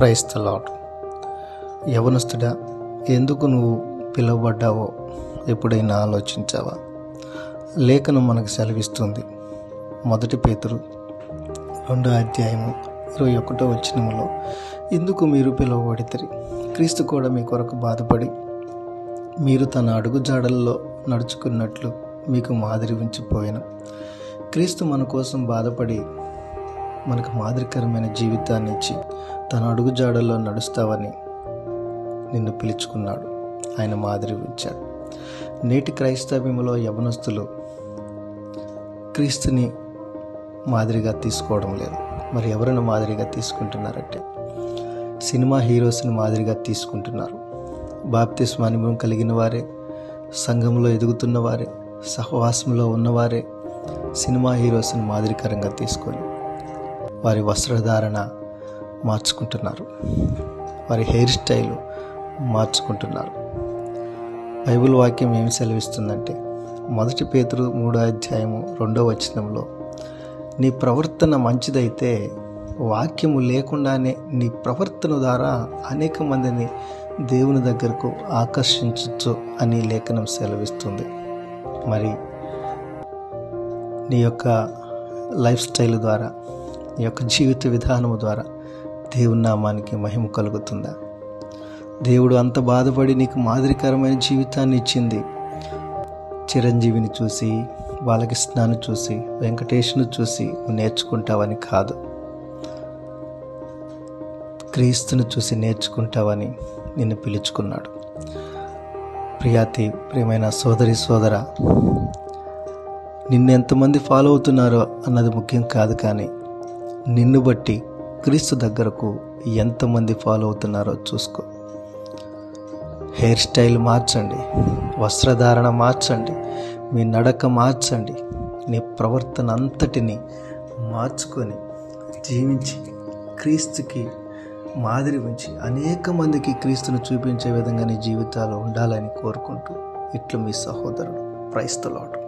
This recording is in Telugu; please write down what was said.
క్రైస్తలాడ్ యవనస్తుడా ఎందుకు నువ్వు పిలువబడ్డావో ఎప్పుడైనా ఆలోచించావా? లేఖనం మనకు సెలవిస్తుంది. మొదటి పేతురు రెండో అధ్యాయము ఇరవై ఒకటో వచ్చినములో ఎందుకు మీరు పిలువబడితే క్రీస్తు కూడా మీ కొరకు బాధపడి మీరు తన అడుగుజాడల్లో నడుచుకున్నట్లు మీకు మాదిరి ఉంచిపోయిన క్రీస్తు మన కోసం బాధపడి మనకు మాదిరికరమైన జీవితాన్ని ఇచ్చి తన అడుగుజాడల్లో నడుస్తావని నిన్ను పిలుచుకున్నాడు. ఆయన మాదిరి ఉంచాడు నేటి క్రైస్తవ్యములో యవనస్తులు క్రీస్తుని మాదిరిగా తీసుకోవడం లేదు. మరి ఎవరిని మాదిరిగా తీసుకుంటున్నారంటే? సినిమా హీరోస్ని మాదిరిగా తీసుకుంటున్నారు. బాప్తిస్మానిమం కలిగిన వారే సంఘంలో ఎదుగుతున్న వారే సహవాసంలో ఉన్నవారే సినిమా హీరోస్ని మాదిరికరంగా తీసుకొని వారి వస్త్రధారణ మార్చుకుంటున్నారు. వారి హెయిర్ స్టైల్ మార్చుకుంటున్నారు. బైబిల్ వాక్యం ఏమి సెలవిస్తుందంటే మొదటి పేతురు మూడో అధ్యాయము రెండో వచనంలో నీ ప్రవర్తన మంచిదైతే వాక్యము లేకుండానే నీ ప్రవర్తన ద్వారా అనేక మందిని దేవుని దగ్గరకు ఆకర్షించవచ్చు అని లేఖనం సెలవిస్తుంది. మరి నీ యొక్క లైఫ్ స్టైల్ ద్వారా నీ యొక్క జీవిత విధానము ద్వారా దేవుని నామానికి మహిమ కలుగుతుందా? దేవుడు అంత బాధపడి నీకు మాదిరికరమైన జీవితాన్ని ఇచ్చింది. చిరంజీవిని చూసి బాలకృష్ణను చూసి వెంకటేష్ను చూసి నేర్చుకుంటావని కాదు. క్రీస్తును చూసి నేర్చుకుంటావని నిన్ను పిలుచుకున్నాడు. ప్రియాతి ప్రియమైన సోదరి సోదర నిన్ను ఎంతమంది ఫాలో అవుతున్నారో అన్నది ముఖ్యం కాదు కానీ నిన్ను బట్టి క్రీస్తు దగ్గరకు ఎంతమంది ఫాలో అవుతున్నారో చూసుకో. హెయిర్ స్టైల్ మార్చండి వస్త్రధారణ మార్చండి మీ నడక మార్చండి నీ ప్రవర్తన అంతటిని మార్చుకొని జీవించి క్రీస్తుకి మాదిరి ఉంచి అనేక మందికి క్రీస్తును చూపించే విధంగా నీ జీవితాలు ఉండాలని కోరుకుంటూ ఇట్లు మీ సహోదరుడు. క్రైస్తలాడు